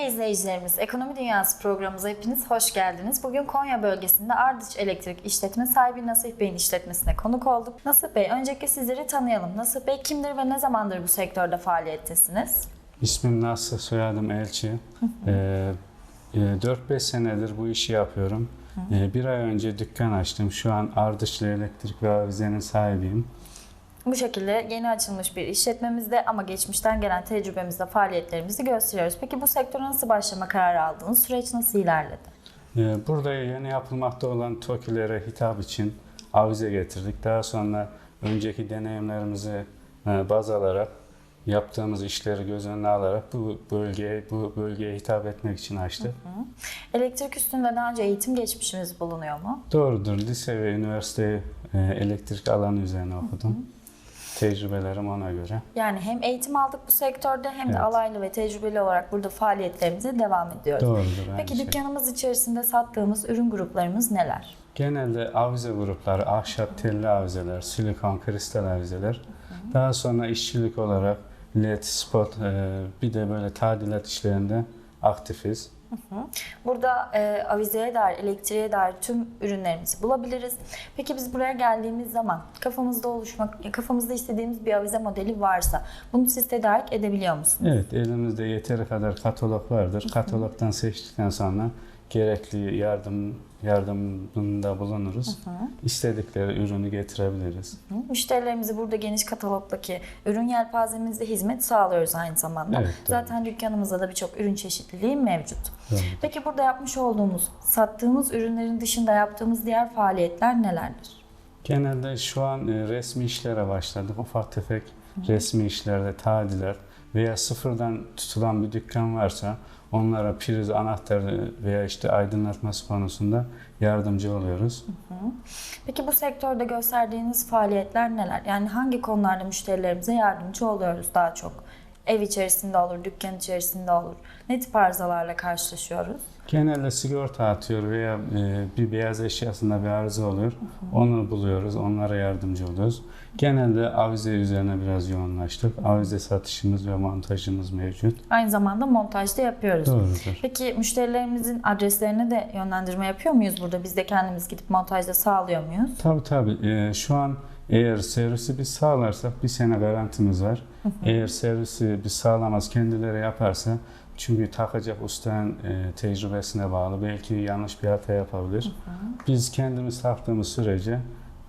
Sevgili izleyicilerimiz, Ekonomi Dünyası programımıza hepiniz hoş geldiniz. Bugün Konya bölgesinde Ardıç Elektrik İşletme sahibi Nasip Bey'in işletmesine konuk olduk. Nasip Bey, öncelikle sizleri tanıyalım. Nasip Bey kimdir ve ne zamandır bu sektörde faaliyettesiniz? İsmim Nasır, soyadım Elçi. Ee, e, 4-5 senedir bu işi yapıyorum. Ee, bir ay önce dükkan açtım. Şu an Ardıçlı Elektrik ve Avize'nin sahibiyim. Bu şekilde yeni açılmış bir işletmemizde ama geçmişten gelen tecrübemizle faaliyetlerimizi gösteriyoruz. Peki bu sektöre nasıl başlama kararı aldınız? Süreç nasıl ilerledi? Ee, burada yeni yapılmakta olan TOKİ'lere hitap için avize getirdik. Daha sonra önceki deneyimlerimizi e, baz alarak yaptığımız işleri göz önüne alarak bu bölgeye bu bölgeye hitap etmek için açtık. Elektrik üstünde daha önce eğitim geçmişimiz bulunuyor mu? Doğrudur. Lise ve üniversite e, elektrik alanı üzerine okudum. Tecrübelerim ona göre. Yani hem eğitim aldık bu sektörde hem de Evet. alaylı ve tecrübeli olarak burada faaliyetlerimize devam ediyoruz. Doğrudur. Peki şey. dükkanımız içerisinde sattığımız ürün gruplarımız neler? Genelde avize grupları, ahşap telli avizeler, silikon, kristal avizeler. Daha sonra işçilik olarak led, spot, e, bir de böyle tadilat işlerinde aktifiz. Burada e, avizeye dair, elektriğe dair tüm ürünlerimizi bulabiliriz. Peki biz buraya geldiğimiz zaman kafamızda oluşmak, kafamızda istediğimiz bir avize modeli varsa bunu siz tedarik edebiliyor musunuz? Evet, elimizde yeteri kadar katalog vardır. Katalogdan seçtikten sonra gerekli yardım yardımında bulunuruz. İstedikleri ürünü getirebiliriz. Hı? Müşterilerimize burada geniş katalogdaki ürün yelpazemizde hizmet sağlıyoruz aynı zamanda. Evet, doğru. Zaten dükkanımızda da birçok ürün çeşitliliği mevcut. Doğru. Peki burada yapmış olduğumuz, sattığımız ürünlerin dışında yaptığımız diğer faaliyetler nelerdir? Genelde şu an e, resmi işlere başladık. Ufak tefek resmi işlerde tadilat veya sıfırdan tutulan bir dükkan varsa onlara priz, anahtarı veya işte aydınlatması konusunda yardımcı oluyoruz. Peki bu sektörde gösterdiğiniz faaliyetler neler? Yani hangi konularda müşterilerimize yardımcı oluyoruz daha çok? Ev içerisinde olur, dükkan içerisinde olur. Ne tip arızalarla karşılaşıyoruz? Genelde sigorta atıyor veya e, bir beyaz eşyasında bir arıza oluyor. Onu buluyoruz, onlara yardımcı oluyoruz. Genelde avize üzerine biraz yoğunlaştık. Avize satışımız ve montajımız mevcut. Aynı zamanda montajda yapıyoruz. Doğrudur. Peki müşterilerimizin adreslerine de yönlendirme yapıyor muyuz burada? Biz de kendimiz gidip montajda sağlıyor muyuz? Tabii tabii. Ee, şu an eğer servisi biz sağlarsak bir sene garantimiz var. Eğer servisi biz sağlamaz kendileri yaparsa çünkü takacak ustanın e, tecrübesine bağlı. Belki yanlış bir hata yapabilir. Biz kendimiz taktığımız sürece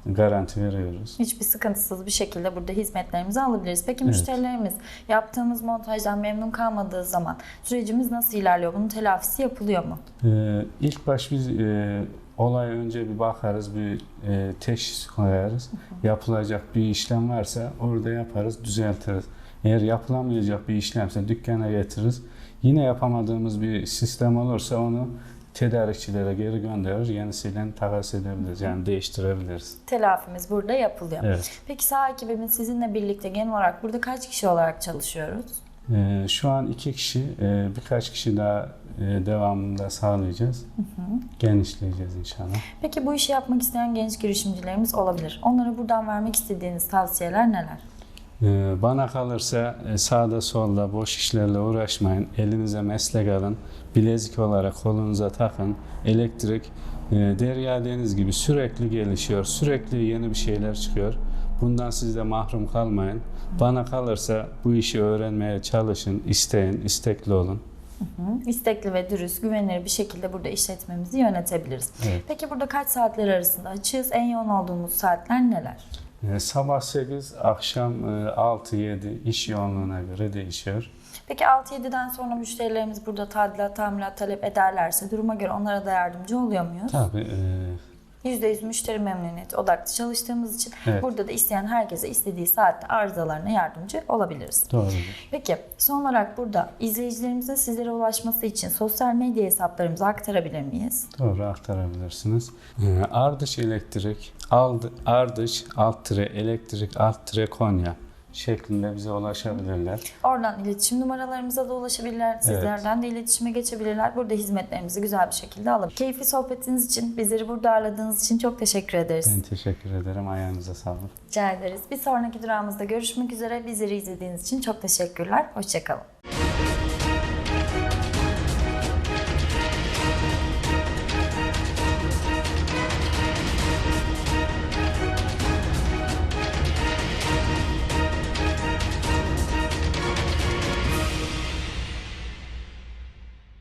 garanti veriyoruz. Hiçbir sıkıntısız bir şekilde burada hizmetlerimizi alabiliriz. Peki Evet. müşterilerimiz yaptığımız montajdan memnun kalmadığı zaman sürecimiz nasıl ilerliyor? Bunun telafisi yapılıyor mu? Ee, ilk baş biz e, olay önce bir bakarız, bir e, teşhis koyarız. Yapılacak bir işlem varsa orada yaparız, düzeltiriz. Eğer yapılamayacak bir işlemse dükkana getiririz. Yine yapamadığımız bir sistem olursa onu tedarikçilere geri gönderir, yenisiyle takas edebiliriz. Yani değiştirebiliriz. Telafimiz burada yapılıyor. Evet. Peki sağ ekibimiz sizinle birlikte genel olarak burada kaç kişi olarak çalışıyoruz? Ee, şu an iki kişi, e, birkaç kişi daha devamında sağlayacağız. Genişleyeceğiz inşallah. Peki bu işi yapmak isteyen genç girişimcilerimiz olabilir. Onlara buradan vermek istediğiniz tavsiyeler neler? Ee, Bana kalırsa e, sağda solda boş işlerle uğraşmayın. Elinize meslek alın. Bilezik olarak kolunuza takın. Elektrik e, derya deniz gibi sürekli gelişiyor. Sürekli yeni bir şeyler çıkıyor. Bundan siz de mahrum kalmayın. Bana kalırsa bu işi öğrenmeye çalışın, isteyin, istekli olun. Hı, İstekli ve dürüst, güvenilir bir şekilde burada işletmemizi yönetebiliriz. Evet. Peki burada kaç saatler arasında açığız? En yoğun olduğumuz saatler neler? Ee, Sabah 8, akşam e, 6-7 iş yoğunluğuna göre değişiyor. Peki 6-7'den sonra müşterilerimiz burada tadilat, tamirat talep ederlerse duruma göre onlara da yardımcı oluyor muyuz? Tabii e, %100 müşteri memnuniyeti odaklı çalıştığımız için Evet. burada da isteyen herkese istediği saatte arızalarına yardımcı olabiliriz. doğrudur. Peki son olarak burada izleyicilerimizin sizlere ulaşması için sosyal medya hesaplarımızı aktarabilir miyiz? Doğru aktarabilirsiniz. Ee, Ardış Elektrik, Ardış alt tire elektrik alt tire Konya şeklinde bize ulaşabilirler. Oradan iletişim numaralarımıza da ulaşabilirler. Sizlerden de iletişime geçebilirler. Burada hizmetlerimizi güzel bir şekilde alabilir. Keyifli sohbetiniz için, bizleri burada ağırladığınız için çok teşekkür ederiz. Ben teşekkür ederim. Ayağınıza sağlık. Rica ederiz. Bir sonraki durağımızda görüşmek üzere. Bizleri izlediğiniz için çok teşekkürler. Hoşçakalın.